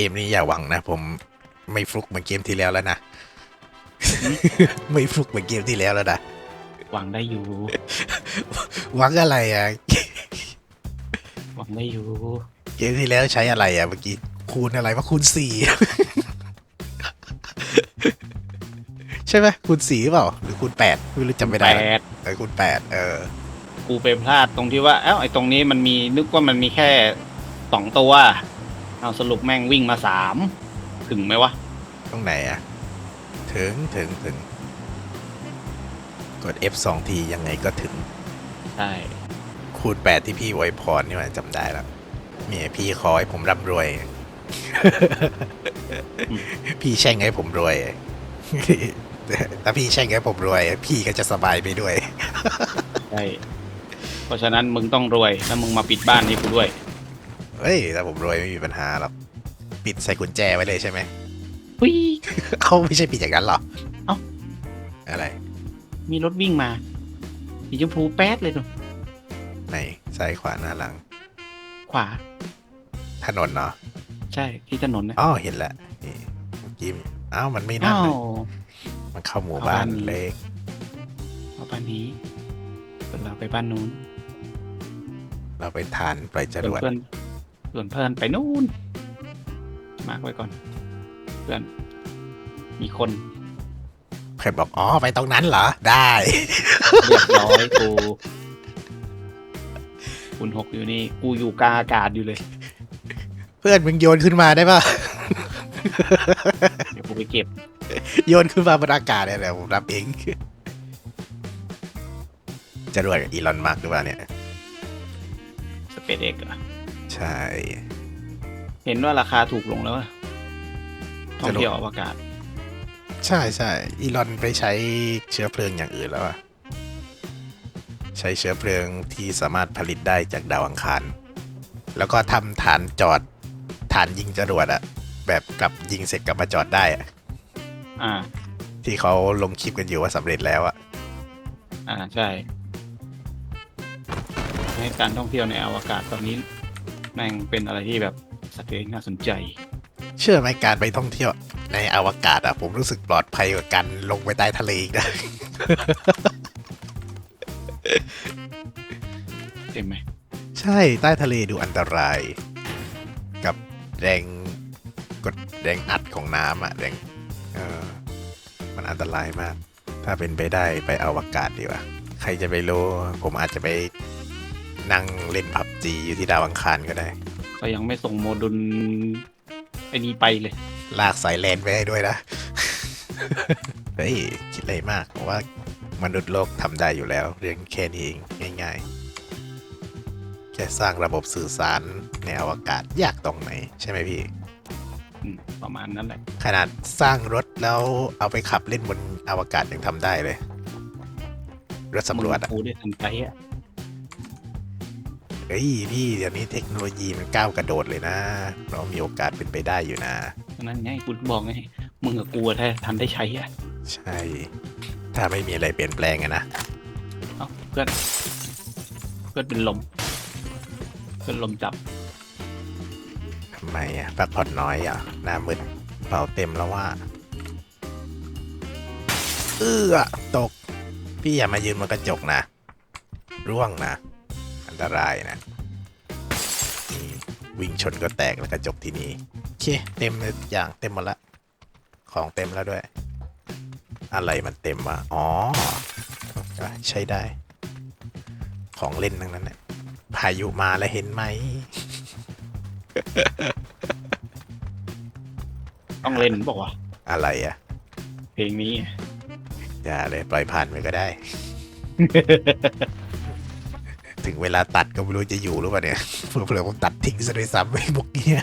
เกมนี้อย่าหวังนะ ผมไม่ฟลุกเหมือนเกมที่แล้วแล้วนะ ไม่ฟลุกเหมือนเกมที่แล้วแล้วนะ หวังได้อยู่ หวังอะไรอะ หวังได้อยู่ เกมที่แล้วใช้อะไรอะเมื่อกี้คูณอะไรว่าคูณสี่ใช่ไหมคูณสี่หรือเปล่า หรือคูณแปดไม่รู้จำไม่ได้แปแล้วดเออคูณแปดเออ กูไปพลาดตรงที่ว่าเอ้าไอ้ตรงนี้มันมีนึกว่ามันมีแค่สองตัว เอาสรุปแม่งวิ่งมาสามถึงไหมวะ ตรงไหนอะถึงถึงถึง กด F สองทียังไงก็ถึง ใช่ คูณแปดที่พี่ไวยพรนี่มันจำได้แล้วเมียพี่ขอให้ผมร่ำรวย พี่แช่งให้ผมรวยถ้าพี่แช่งให้ผมรวย พี่ก็จะสบายไปด้วย ใช่ เพราะฉะนั้นมึงต้องรวย แล้วมึงมาปิดบ้านให้กูด้วย เฮ้ยถ้าผมรวยไม่มีปัญหาหรอกปิดใส่กุญแจไว้เลยใช่ไหมหุ้ยเขาไม่ใช่ปิดอย่างนั้นหรอเอ้า อะไร มีรถวิ่งมาสีชมพูแป๊ดเลยดูไหนซ้ายขวาหน้าหลัง ขวา ถนนเนาะใช่ที่ถนนนะอ๋อเห็นแล้วนี่เมื่อกี้อ้าวมันไม่นั่นอ้าเลวยมันเข้าหมู่บ้านเอาบ้านเล็กเอาบ้านนี้ส่วนเราไปบ้านนู้น เราไปทานไปจส่วนรวดเพื่อน ส่วนเพื่อนไปนู่น มาร์กไว้ก่อน เพื่อน มีคน เพื่อนบอกอ๋อไปตรงนั้นเหรอ ได้เรียบร้อยกู คุณหกอยู่นี่ กูอยู่กลางอากาศอยู่เลย เพื่อนมึงโยนขึ้นมาได้ปะเดี๋ยวกูไปเก็บ โยนขึ้นมาบนอากาศเนี่ยแหละผมรับเองจรวดกับอีลอนมาร์กหรือเปล่าเนี่ยสเปซเอ็กอะ ใช่ เห็นว่าราคาถูกลงแล้วอะท่องเที่ยวอวกาศ ใช่ใช่อีลอนไปใช้เชื้อเพลิงอย่างอื่นแล้วอะใช้เชื้อเพลิงที่สามารถผลิตได้จากดาวอังคาร แล้วก็ทำฐานจอดฐานยิงจรวดอะแบบกลับยิงเสร็จกลับมาจอดได้อะอ่า ที่เขาลงคลิปกันอยู่ว่าสำเร็จแล้วอะอ่าใช่ ให้การท่องเที่ยวในอวกาศตอนนี้ แม่งเป็นอะไรที่แบบสักเองน่าสนใจ เชื่อไหมการไปท่องเที่ยวในอวกาศอะผมรู้สึกปลอดภัยกว่าการลงไปใต้ทะเลอีกนะเห็นไหมใช่ใต้ทะเลดูอันตราย กับแรงกดแรงอัดของน้ำอะแรงเออมันอันตรายมาก ถ้าเป็นไปได้ไปอวกาศดีกว่า ใครจะไปรู้ ผมอาจจะไป นั่งเล่นพับจีอยู่ที่ดาวอังคารก็ได้ ก็ยังไม่ส่งโมดุลไอ้นี้ไปเลย ลากสายแลนไปให้ด้วยนะ เฮ้ย คิดอะไรมากผมว่ามนุษย์โลกทำได้อยู่แล้ว เรื่องแค่นี้เองง่าย ๆ แค่สร้างระบบสื่อสารในอวกาศยากตรงไหน ใช่ไหมพี่ อืมประมาณนั้นแหละ ขนาดสร้างรถแล้วเอาไปขับเล่นบนอวกาศยังทำได้เลย รถสำรวจมึอะงกูได้ทันใจอะ เฮ้ยพี่เดี๋ยวนี้เทคโนโลยีมันก้าวกระโดดเลยนะเรามีโอกาสเป็นไปได้อยู่นะ นั่นไงกูบอกไงมึงกับกูอะถ้าทันได้ใช้อะใช่ ถ้าไม่มีอะไรเปลี่ยนแปลงอะนะเอ้าเพื่อนเพื่อนเป็นลมเพื่อนลมจับทำไมอะพักผ่อนน้อยอะหน้ามึนเป่าเต็มแล้วว่าเอื้อตก พี่อย่ามายืนบนกระจกนะ ร่วงนะอัน ตรายนะนี่วิ่งชนก็แตกแล้วกระจกที่นี่โอเคเต็มเลยอย่างเต็มหมดละ ของเต็มแล้วด้วย อะไรมันเต็มวะอ๋ออะใช้ได้ ของเล่นทั้งนั้นแหละพายุมาแล้วเห็นไหม ต้องเล่นบอกว่าวอะไรอะะเพลงนี้ อย่าเลยปล่อยผ่านไปก็ได้ ถึงเวลาตัดก็ไม่รู้จะอยู่หรือเปล่าเนี่ยเผื่อๆผมตัดทิ้งซะด้วยซ้ำไอ้พวกเนี้ย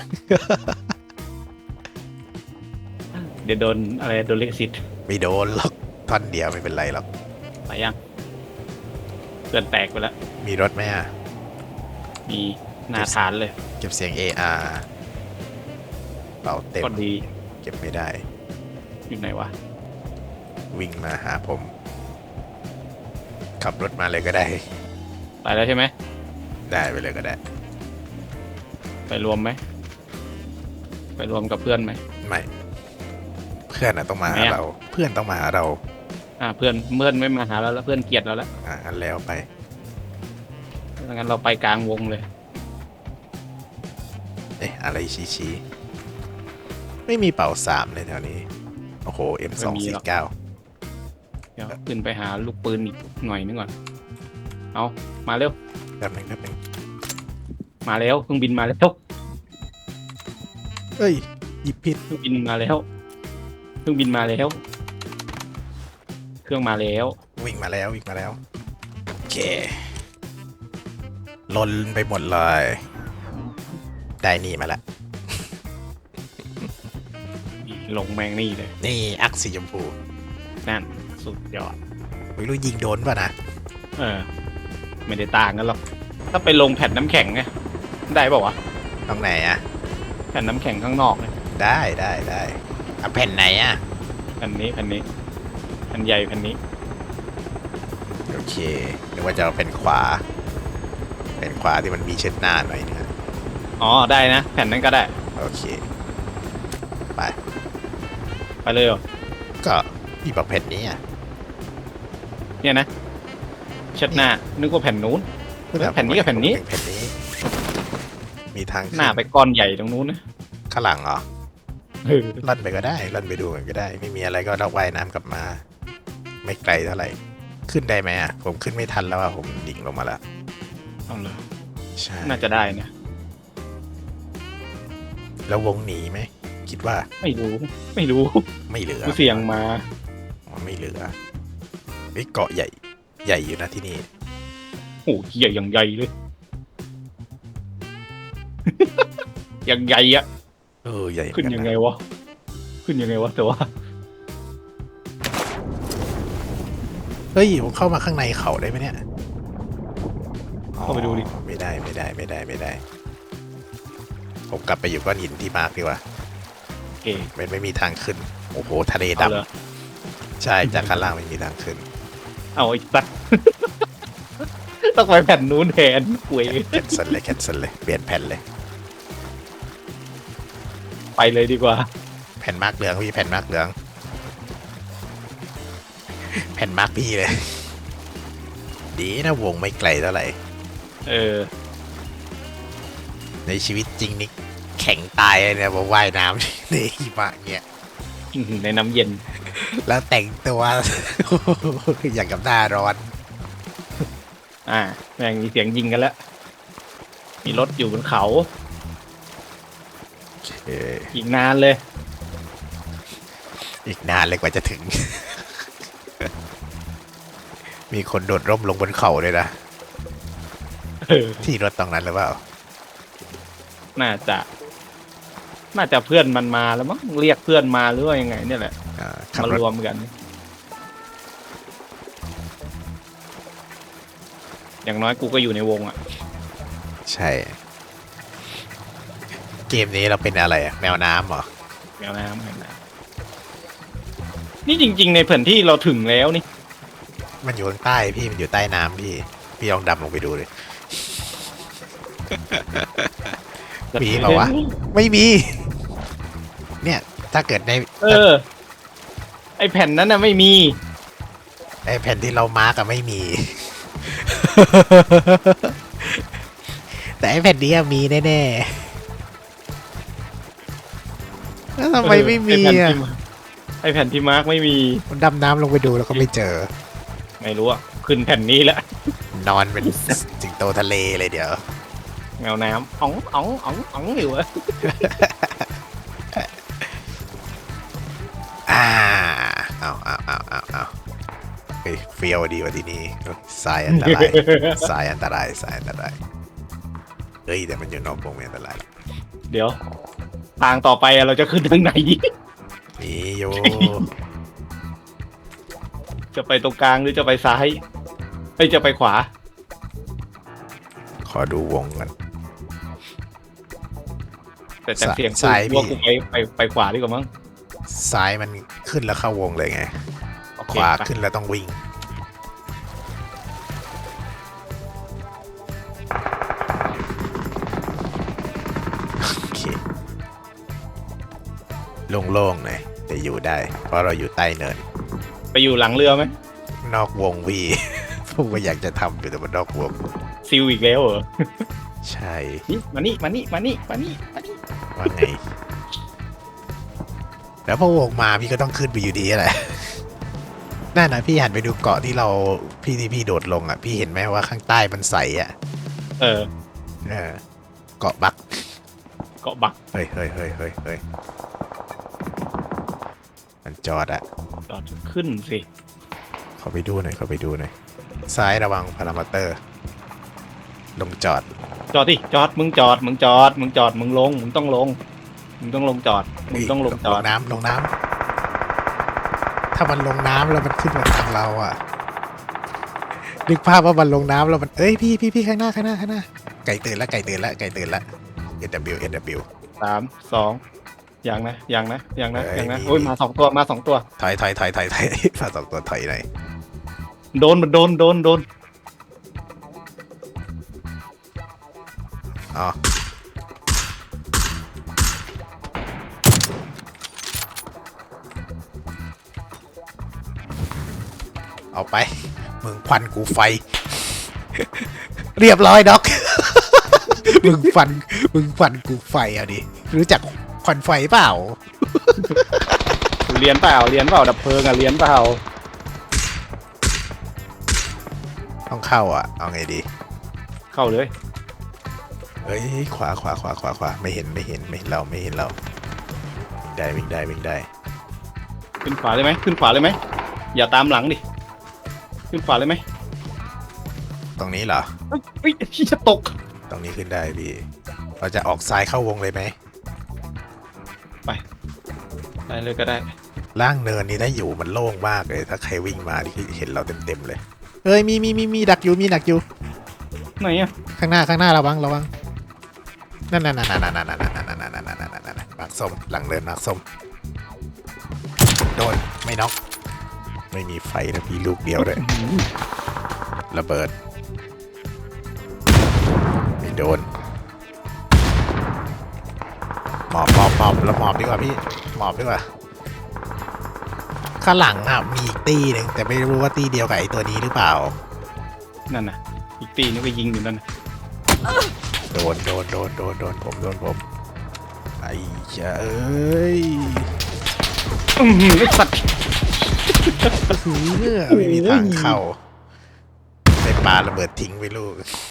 เดี๋ยวโดนอะไรโดนเลกซิตไม่โดนหรอกท่อนเดียวไม่เป็นไรหรอกไปยังเพื่อนแตกไปแล้ว มีรถไหมอะ มีหน้าฐานเลย เก็บเสียง AR เป่าเต็มก็ดี เก็บไม่ได้ อยู่ไหนวะ วิ่งมาหาผม ขับรถมาเลยก็ได้ ไปแล้วใช่ไหม ได้ไปเลยก็ได้ ไปรวมไหม ไปรวมกับเพื่อนไหม ไม่ เพื่อนอะต้องมาไม่หาอะ เรา เพื่อนต้องมาหาเรา อ่าเพื่อนเพื่อนไม่มาหาเราแล้วเพื่อนเกลียดเราแล้วอ่างั้นแล้วไป งั้นเราไปกลางวงเลย เอ๊ะ อะไรชี้ชี้ไม่มีเป่าสามเลยแถวนี้ โอ้โห M สองสี่เก้าเดี๋ยวขึ้นไปหาลูกปืนอีกหน่อยนึงก่อน เอา มาเร็ว แป๊บนึงแป๊บนึงมาแล้วเครื่องบินมาแล้วเอ้ยหยิบผิดเครื่องบินมาแล้วเครื่องบินมาแล้ว เครื่องมาแล้ว วิ่งมาแล้ววิ่งมาแล้วโอเคลนไปหมดเลยได้นี่มาละลงแมงนี่เลยนี่อักสีชมพูนั่นสุดยอดไม่รู้ยิงโดนป่ะนะเออ ไม่ได้ต่างกันหรอก ถ้าไปลงแผ่นน้ำแข็งไงได้ป่าวะ ตรงไหนอะแผ่นน้ำแข็งข้างนอกเนี่ยได้ได้ได้อะแผ่นไหนอะแผ่นนี้แผ่นนี้แผ่นใหญ่แผ่นนี้ โอเคนึกว่าจะเอาแผ่นขวาแผ่นขวาที่มันมีเช็ดหน้าหน่อยเนะอ๋อได้นะ แผ่นนั้นก็ได้ โอเค ไป ไปเลยเหรอก็พี่บอกแผ่นนี้อะเนี่ยนะ เช็ดหน้า นึกว่าแผ่นนู้น แผ่นนี้กับแผ่นนี้ แผ่นนี้ มีทางขึ้หน้าไปก้อนใหญ่ตรงนู้นนะข้างหลังเหรอเออล่อนไปก็ได้ล่อนไปดูกันก็ได้ ไม่มีอะไรก็เราว่ายน้ำกลับมา ไม่ไกลเท่าไหร่ ขึ้นได้ไหมอะ ผมขึ้นไม่ทันแล้วอะผมดิ่งลงมาแล้วเอาเลยใช่น่าจะได้นะ แล้ววงหนีไหม คิดว่า ไม่รู้ ไม่รู้ ไม่เหลือกูเสี่ยงมาอ๋อไม่เหลือเฮ้ยเกาะใหญ่ ใหญ่อยู่นะที่นี่โอ้โหใหญ่อย่างใหญ่เลย อย่างใหญ่อะเออใหญ่ขึ้นยังไงวะ ขึ้นยังไงวะแต่ว่าเฮ้ยผมเข้ามาข้างในเขาได้ไหมเนี่ยเข้าไปดูดิอ๋อไม่ได้ไม่ได้ไม่ได้ไม่ได้ ผมกลับไปอยู่ก้อนหินที่มาร์กดีกว่าโอเคไม่ไม่มีทางขึ้น โอ้โหทะเลเอาเลยดำใช่จากข้างล่างไม่มีทางขึ้น เอาไอ้สัสต้องไปแผ่นนู้นแทนหวยแคนเซิลเลยแคนเซิลเลยเปลี่ยนแผ่นเลย ไปเลยดีกว่า แผ่นมาร์กเหลืองพี่แผ่นมาร์กเหลือง แผ่นมาร์กพี่เลย ดีนะวงไม่ไกลเท่าไหร่ เออ ในชีวิตจริงนี่แข็งตายเลยเนี่ยผมว่ายน้ำในหิมะเนี่ยอื้อหือ ในน้ำเย็น แล้วแต่งตัว อย่างกับหน้าร้อน อ่าแม่งมีเสียงยิงกันแล้ว มีรถอยู่บนเขาเอออีกนานเลย อีกนานเลยกว่าจะถึง มีคนโดดร่มลงบนเขาเลยนะ เออที่รถตรงนั้นหรือเปล่า น่าจะ น่าจะเพื่อนมันมาแล้วมั้งเรียกเพื่อนมาหรือว่ายังไง เนี่ยแหละอ่าขับมารถรวมกัน อย่างน้อยกูก็อยู่ในวงอะ ใช่ เกมนี้เราเป็นอะไรอะแมวน้ำเหรอ แมวน้ำแมวน้ำนี่จริง ๆ ในแผนที่เราถึงแล้วนี่ มันอยู่ข้างใต้พี่มันอยู่ใต้น้ำพี่ พี่ลองดำลงไปดูเลย มีเปล่าวะ ไม่มี เนี่ย ถ้าเกิดในเออ ไอแผ่นนั้นน่ะไม่มีไอแผ่นที่เรามาร์กอะไม่มี แต่ไอแผ่นนี้อะมีแน่ๆแล้วทำไมไม่มีเอออะไอแผ่นที่มาร์กไม่มี มันดำน้ำลงไปดูแล้วก็ไม่เจอ ไม่รู้อะ ขึ้นแผ่นนี้แหละ นอนเป็นสิงโตทะเลเลยเดี๋ยว แมวน้ำอ๋องอ๋องอ๋องอ๋องอยู่อะ ฟียวดีกว่าที่นี่สายอันตรายสายอันตรายสายอันตรายเฮ้ยแต่มันอยู่นอกวงไม่อันตรายเดี๋ยว ทางต่อไปอะเราจะขึ้นทางไหนมีโย จะไปตรงกลางหรือจะไปซ้ายเอ้ยจะไปขวา ขอดูวงกันแต่จากเสียงซ้ายกูว่าพี่กูไปไปไปขวาดีกว่ามั้งซ้ายมันขึ้นแล้วเข้าวงเลยไงโอเคขวาไปขึ้นแล้วต้องวิ่ง โล่งๆหน่อยแต่อยู่ได้ เพราะเราอยู่ใต้เนิน ไปอยู่หลังเรือไหมนอกวงวี ผมก็อยากจะทำอยู่แต่มันนอกวง ซิลอีกแล้วเหรอใช่นี่มานี่มานี่มานี่มานี่มานี่ว่าไง แล้วพอวงมาพี่ก็ต้องขึ้นไปอยู่ดีแหละนั่นนะพี่หันไปดูเกาะที่เราพี่ที่พี่โดดลงอะ พี่เห็นไหมว่าข้างใต้มันใสอะ เออ เออ เกาะบักเกาะบักเฮ้ยเฮ้ยเฮ้ยเฮ้ยเฮ้ย มันจอดอะจอดขึ้นสิเขาไปดูหน่อยเขาไปดูหน่อยซ้ายระวังพารามิเตอร์ ลงจอด จอดดิจอดมึงจอดมึงจอดมึงจอดมึงลงมึงต้องลงมึงต้องลงจอดมึงต้องลงจอดน้ำลงน้ำถ้ามันลงน้ำแล้วมันขึ้นมาทางเราอะนึกภาพว่ามันลงน้ำแล้วมันเอ้ยพี่พี่พี่ข้างหน้าข้างหน้าข้างหน้าไก่ตื่นละไก่ตื่นละไก่ตื่นละ NW NW สามสองอ ย่างนะอย่างนะอย่างนะเอ้ยอย่างนะมีโอ้ยมาสองตัวมาสองตัวถอยถอยถอยถอยถอยมาสองตัวถอยหน่อยโดนมันโดนโดนโดนอ๋อเอาไปมึงควันกูไฟ เรียบร้อยด็อก มึงฟันมึงฟันกูไฟเอาดิรู้จัก ควันไฟเปล่า เรียนเปล่าเรียนเปล่าดับเพลิงอะเรียนเปล่าต้องเข้าอะ เอาไงดี เข้าเลยเอ้ยขวาขวาขวาขวาขวาไม่เห็นไม่เห็นไม่เห็นเราไม่เห็นเราวิ่งได้วิ่งได้วิ่งได้ ขึ้นขวาเลยไหมขึ้นขวาเลยไหมอย่าตามหลังดิขึ้นขวาเลยไหมตรงนี้เหรอเฮ้ยเฮ้ยที่จะตก ตรงนี้ขึ้นได้พี่ เราจะออกซ้ายเข้าวงเลยไหม ได้เลยก็ได้ ล่างเนินนี่ถ้าอยู่มันโล่งมากเลย ถ้าใครวิ่งมาที่เห็นเราเต็มๆเลยเอ้ยมีมีมีมีดักอยู่มีดักอยู่ ไหนอะข้างหน้าข้างหน้าระวังระวังนั่นนั่นนั่นนั่นนั่นนั่นนั่นนั่นนั่นนั่นนั่นนั่นนั่นนั่นมักส้มหลังเนินมักส้มโดนไม่น็อกไม่มีไฟนะพี่ลูกเดียวเลยระเบิดไม่โดนหมอบหมอบหม อบแล้วหมอบดีกว่าพี่หมอบดีกว่าข้างหลังอะมีอีกตีหนึ่งแต่ไม่รู้ว่าตีเดียวกับไอ้ตัวนี้หรือเปล่า นั่นน่ะ อีกตีนึงก็ยิงอยู่นั่นน่ะโดนโดนโดนโดนโดนผมโดนผมไอ้เจ้าเอ้ยอื้อหือไอ้สัตว์คือไม่มีทางเข้าได้ปลาระเบิดทิ้งไปลูก